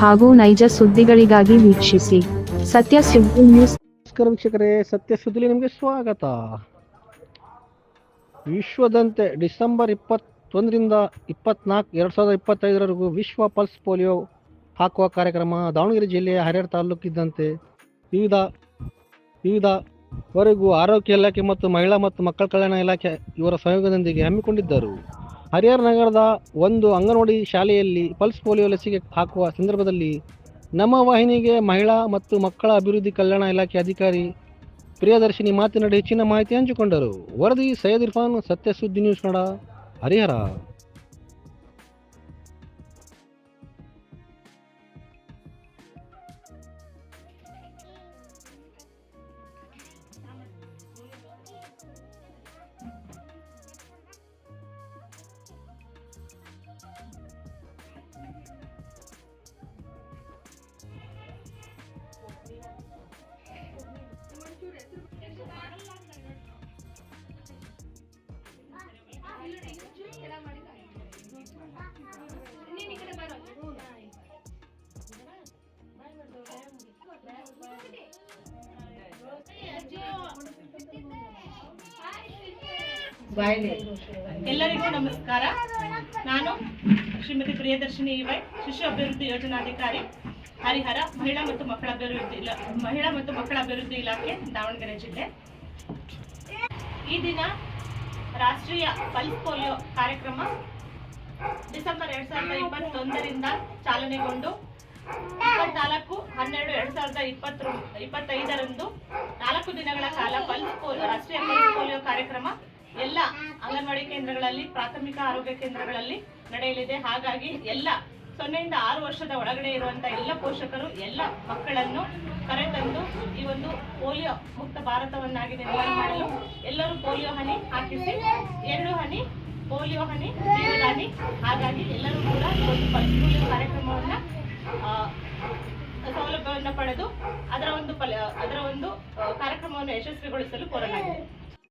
ಹಾಗೂ ನೈಜ ಸುದ್ದಿಗಳಿಗಾಗಿ ವೀಕ್ಷಿಸಿ ಸತ್ಯ ಸುದ್ದಿ ನ್ಯೂಸ್. ನಮಸ್ಕಾರ ವೀಕ್ಷಕರೇ, ಸತ್ಯ ಸುದ್ದಿಲಿ ನಿಮಗೆ ಸ್ವಾಗತ. ವಿಶ್ವದಂತೆ ಡಿಸೆಂಬರ್ ಇಪ್ಪತ್ತೊಂದರಿಂದ ಇಪ್ಪತ್ನಾಲ್ಕು, ಎರಡು ಸಾವಿರದ ಇಪ್ಪತ್ತೈದರವರೆಗೂ ವಿಶ್ವ ಪಲ್ಸ್ ಪೋಲಿಯೋ ಹಾಕುವ ಕಾರ್ಯಕ್ರಮ ದಾವಣಗೆರೆ ಜಿಲ್ಲೆಯ ಹರಿಹರ ತಾಲೂಕಿದ್ದಂತೆ ವಿವಿಧ ವಿವಿಧ ವರೆಗೂ ಆರೋಗ್ಯ ಇಲಾಖೆ ಮತ್ತು ಮಹಿಳಾ ಮತ್ತು ಮಕ್ಕಳ ಕಲ್ಯಾಣ ಇಲಾಖೆ ಇವರ ಸಹಯೋಗದೊಂದಿಗೆ ಹಮ್ಮಿಕೊಂಡಿದ್ದರು. ಹರಿಹರ ನಗರದ ಒಂದು ಅಂಗನವಾಡಿ ಶಾಲೆಯಲ್ಲಿ ಪಲ್ಸ್ ಪೋಲಿಯೋ ಲಸಿಕೆ ಹಾಕುವ ಸಂದರ್ಭದಲ್ಲಿ ನಮ್ಮ ವಾಹಿನಿಗೆ ಮಹಿಳಾ ಮತ್ತು ಮಕ್ಕಳ ಅಭಿವೃದ್ಧಿ ಕಲ್ಯಾಣ ಇಲಾಖೆ ಅಧಿಕಾರಿ ಪ್ರಿಯದರ್ಶಿನಿ ಮಾತನಾಡಿ ಹೆಚ್ಚಿನ ಮಾಹಿತಿ ಹಂಚಿಕೊಂಡರು. ವರದಿ ಸೈಯದ್ ಇರ್ಫಾನ್ ಸತ್ಯ ಸುದ್ದಿ ನ್ಯೂಸ್ ಕನ್ನಡ ಹರಿಹರ. ಎಲ್ಲರಿಗೂ ನಮಸ್ಕಾರ. ನಾನು ಶ್ರೀಮತಿ ಪ್ರಿಯದರ್ಶಿನಿ ಇವೈ ಶಿಶು ಅಭಿವೃದ್ಧಿ ಯೋಜನಾಧಿಕಾರಿ, ಹರಿಹರ ಮಹಿಳಾ ಮತ್ತು ಮಕ್ಕಳ ಅಭಿವೃದ್ಧಿ ಮಹಿಳಾ ಮತ್ತು ಮಕ್ಕಳ ಅಭಿವೃದ್ಧಿ ಇಲಾಖೆ, ದಾವಣಗೆರೆ ಜಿಲ್ಲೆ. ಈ ದಿನ ರಾಷ್ಟ್ರೀಯ ಪಲ್ಸ್ ಪೋಲಿಯೋ ಕಾರ್ಯಕ್ರಮ ಡಿಸೆಂಬರ್ ಎರಡ್ ಸಾವಿರದ ಇಪ್ಪತ್ತೊಂದರಿಂದ ಚಾಲನೆಗೊಂಡು, ಇಪ್ಪತ್ನಾಲ್ಕು, ಹನ್ನೆರಡು, ಎರಡ್ ಸಾವಿರದ ಇಪ್ಪತ್ತರ, ಇಪ್ಪತ್ತೈದರಂದು ನಾಲ್ಕು ದಿನಗಳ ಕಾಲ ಪಲ್ಸ್ ಪೋಲಿಯೋ ರಾಷ್ಟ್ರೀಯ ಪಲ್ಸ್ ಪೋಲಿಯೋ ಕಾರ್ಯಕ್ರಮ ಎಲ್ಲ ಅಂಗನವಾಡಿ ಕೇಂದ್ರಗಳಲ್ಲಿ, ಪ್ರಾಥಮಿಕ ಆರೋಗ್ಯ ಕೇಂದ್ರಗಳಲ್ಲಿ ನಡೆಯಲಿದೆ. ಹಾಗಾಗಿ ಎಲ್ಲ ಸೊನ್ನೆಯಿಂದ ಆರು ವರ್ಷದ ಒಳಗಡೆ ಇರುವಂತ ಎಲ್ಲ ಪೋಷಕರು, ಎಲ್ಲ ಮಕ್ಕಳನ್ನು ಕರೆತಂದು ಈ ಒಂದು ಪೋಲಿಯೋ ಮುಕ್ತ ಭಾರತವನ್ನಾಗಿ ನಿರ್ಮಾಣ ಮಾಡಲು ಎಲ್ಲರೂ ಪೋಲಿಯೋ ಹನಿ ಹಾಕಿಸಿ, ಎರಡು ಹನಿ, ಪೋಲಿಯೋ ಹನಿ ಜೀವದಾನಿ ಹಾಗಾಗಿ ಎಲ್ಲರೂ ಕೂಡ ಒಂದು ಪಲ್ಸ್ ಪೋಲಿಯೋ ಕಾರ್ಯಕ್ರಮವನ್ನ ಸೌಲಭ್ಯವನ್ನು ಪಡೆದು ಅದರ ಒಂದು ಅದರ ಒಂದು ಕಾರ್ಯಕ್ರಮವನ್ನು ಯಶಸ್ವಿಗೊಳಿಸಲು ಕೋರಲಾಗಿದೆ.